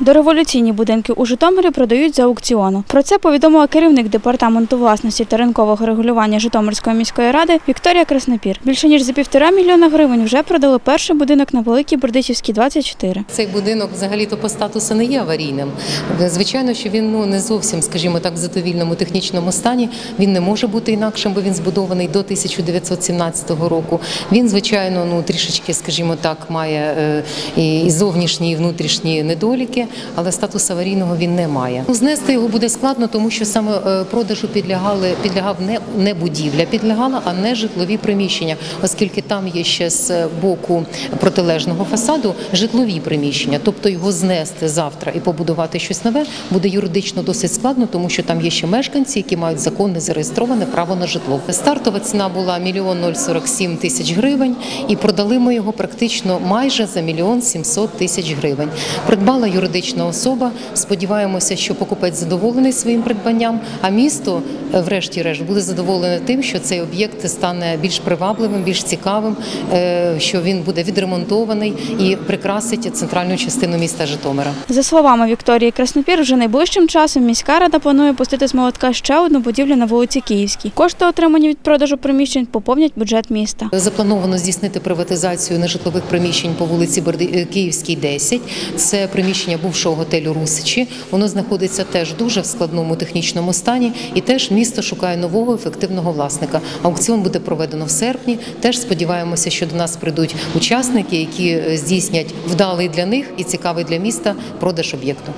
Дореволюційні будинки у Житомирі продають за аукціону. Про це повідомила керівник департаменту власності та ринкового регулювання Житомирської міської ради Вікторія Краснопір. Більше ніж за півтора мільйона гривень вже продали перший будинок на Великій Бердичівській, 24. Цей будинок взагалі-то по статусу не є аварійним. Звичайно, що він ну не зовсім, скажімо так, в задовільному технічному стані. Він не може бути інакшим, бо він збудований до 1917 року. Він, звичайно, ну трішечки, скажімо так, має е, і і зовнішні, і внутрішні недоліки, але статус аварійного він не має. Ну, Знести його буде складно, тому що саме е, продажу підлягали підлягав не, не будівля, підлягала, а не житлові приміщення, оскільки там є ще з боку протилежного фасаду житлові приміщення, тобто його знести завтра і побудувати щось нове буде юридично досить складно, тому що там є ще мешканці, які мають законне зареєстроване право на житло. Стартова ціна була мільйон 047 тисяч гривень, і продали ми його практично майже за мільйон 700 тисяч гривень. Придбала юридична особа. Сподіваємося, що покупець задоволений своїм придбанням. А місто, е, врешті-решт, буде задоволене тим, що цей об'єкт стане більш привабливим, більш цікавим, е, що він буде відремонтований і прикрасить центральну частину міста Житомира. За словами Вікторії Краснопір, вже найближчим часом міська рада планує пустити з молотка ще одну будівлю на вулиці Київській. Кошти, отримані від продажу приміщень, поповнять бюджет міста. Заплановано здійснити приватизацію нежитлових приміщень по вулиці е, Київській, 10. Це приміщення бувшого готелю Русичі. Воно знаходиться теж дуже в складному технічному стані, і теж місто шукає нового ефективного власника. Аукціон буде проведено в серпні. Теж сподіваємося, що до нас прийдуть учасники, які е, здійснять вдалий для них і цікавий для міста продаж об'єкту.